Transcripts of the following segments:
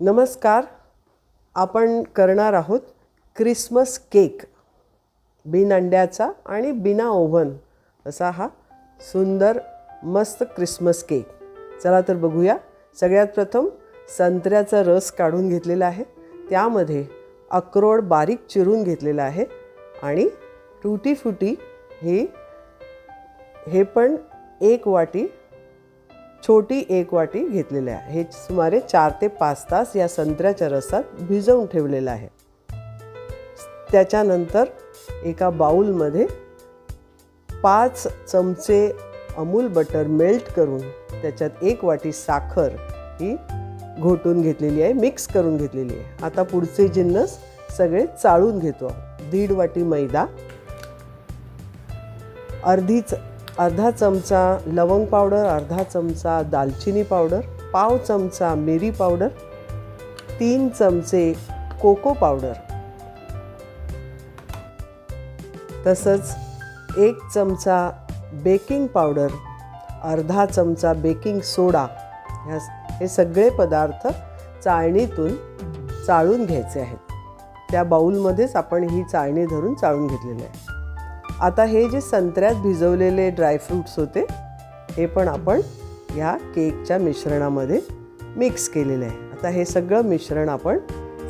नमस्कार आपण करणार आहोत क्रिसमस केक बिन अंड्याचा आणि बिना ओव्हन असा हा सुंदर मस्त क्रिसमस केक. चला तर बघूया. सगळ्यात प्रथम संत्र्याचा रस काढून घेतलेला आहे. त्यामध्ये अक्रोड बारीक चिरून घेतलेला आहे आणि टुटी फुटी ही हे पण एक वाटी छोटी एक वाटी घेतलेली आहे. हे सुमारे चार ते पाच तास या संत्र्याच्या रसात भिजवून ठेवलेलं आहे. त्याच्यानंतर एका बाऊलमध्ये पाच चमचे अमूल बटर मेल्ट करून त्याच्यात एक वाटी साखर ही घोटून घेतलेली आहे मिक्स करून घेतलेली आहे. आता पुढचे जिन्नस सगळे चाळून घेतो दीड वाटी मैदा अर्धीच अर्धा चमचा लवंग पावडर अर्धा चमचा दालचिनी पावडर पाव चमचा मिरी पावडर तीन चमचे कोको पावडर. तसंच एक चमचा बेकिंग पावडर अर्धा चमचा बेकिंग सोडा. ह्या हे सगळे पदार्थ चाळणीतून चाळून घ्यायचे आहेत. त्या बाऊलमध्येच आपण ही चाळणी धरून चाळून घेतलेली आहे. आता हे जे संत्र्यात भिजवलेले ड्रायफ्रूट्स होते हे पण आपण ह्या केकच्या मिश्रणामध्ये मिक्स केलेलं आहे. आता हे सगळं मिश्रण आपण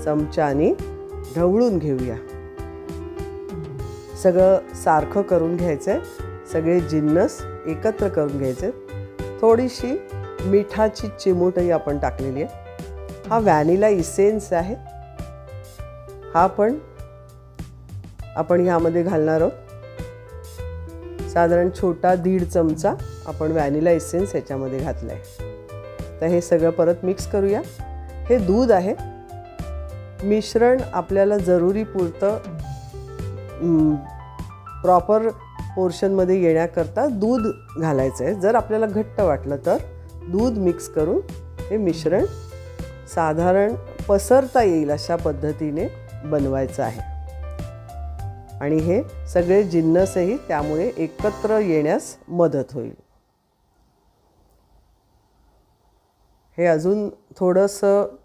चमच्याने ढवळून घेऊया. सगळं सारखं करून घ्यायचं आहे सगळे जिन्नस एकत्र करून घ्यायचे थोडीशी मिठाची चिमूटही आपण टाकलेली आहे. हा व्हॅनिला इसेन्स आहे. हा पण आपण ह्यामध्ये घालणार आहोत. साधारण छोटा दीड चमचा आपण व्हॅनिला एसेन्स याच्यामध्ये घातला आहे तर हे सगळं परत मिक्स करूया. हे दूध आहे. मिश्रण आपल्याला जरुरी पुरतं प्रॉपर पोर्शनमध्ये येण्याकरता दूध घालायचं आहे. जर आपल्याला घट्ट वाटलं तर दूध मिक्स करून हे मिश्रण साधारण पसरता येईल अशा पद्धतीने बनवायचं आहे. आणि हे सगळे जिन्नसही त्यामुळे एकत्र येण्यास मदत होईल. हे अजून थोडंसं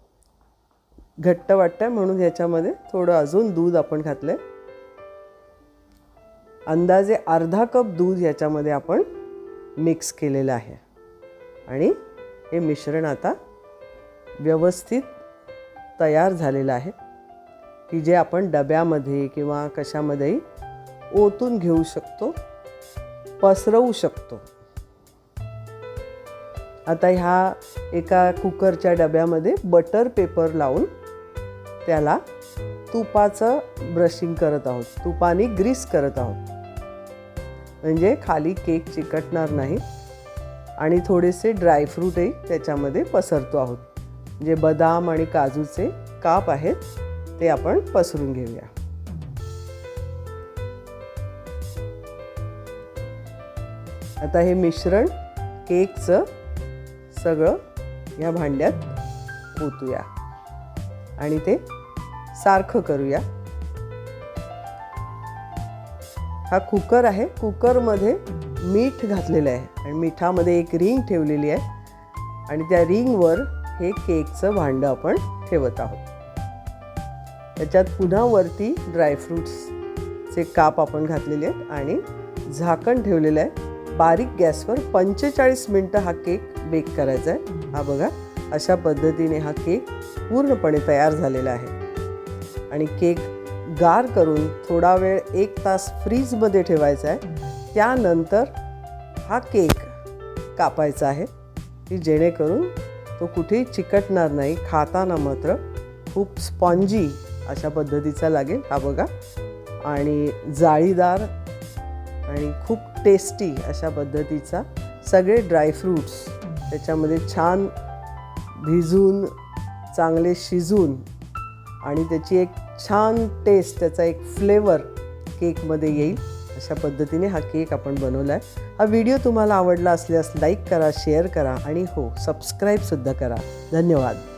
घट्ट वाटतं म्हणून ह्याच्यामध्ये थोडं अजून दूध आपण घातलं आहे अंदाजे अर्धा कप दूध याच्यामध्ये आपण मिक्स केलेलं आहे. आणि हे मिश्रण आता व्यवस्थित तयार झालेलं आहे. की जे आपण डब्यामध्ये किंवा कशामध्येही ओतून घेऊ शकतो पसरवू शकतो. आता ह्या एका कुकरच्या डब्यामध्ये बटर पेपर लावून त्याला तुपाचं ब्रशिंग करत आहोत. तुपाने ग्रीस करत आहोत. म्हणजे खाली केक चिकटणार नाही आणि थोडेसे ड्रायफ्रूटही त्याच्यामध्ये पसरतो आहोत. जे बदाम आणि काजूचे काप आहेत ते आपण पसरून घेऊया. आता हे मिश्रण केकचं सगळं या भांड्यात ओतूया. आणि ते सारखं करूया. हा कुकर आहे. कुकरमध्ये मीठ घातलेलं आहे. आणि मिठामध्ये एक रिंग ठेवलेली आहे. आणि त्या रिंगवर हे केकचं भांडं आपण ठेवत आहोत. त्याच्यात पुन्हा वरती ड्रायफ्रूट्सचे काप आपण घातलेले आहेत आणि झाकण ठेवलेलं आहे. बारीक गॅसवर पंचेचाळीस मिनटं हा केक बेक करायचा आहे. हा बघा अशा पद्धतीने हा केक पूर्णपणे तयार झालेला आहे. आणि केक गार करून थोडा वेळ एक तास फ्रीजमध्ये ठेवायचा आहे. त्यानंतर हा केक कापायचा आहे की जेणेकरून तो कुठेही चिकटणार नाही खाताना मात्र खूप स्पॉन्जी अशा पद्धतीचा लागेल हा बघा. आणि जाळीदार आणि खूप टेस्टी अशा पद्धतीचा सगळे ड्रायफ्रूट्स त्याच्यामध्ये छान भिजून चांगले शिजून आणि त्याची एक छान टेस्ट त्याचा एक फ्लेवर केकमध्ये येईल. अशा पद्धतीने हा केक आपण बनवला आहे हा व्हिडिओ तुम्हाला आवडला असल्यास लाईक करा शेअर करा आणि हो सबस्क्राईबसुद्धा करा. धन्यवाद.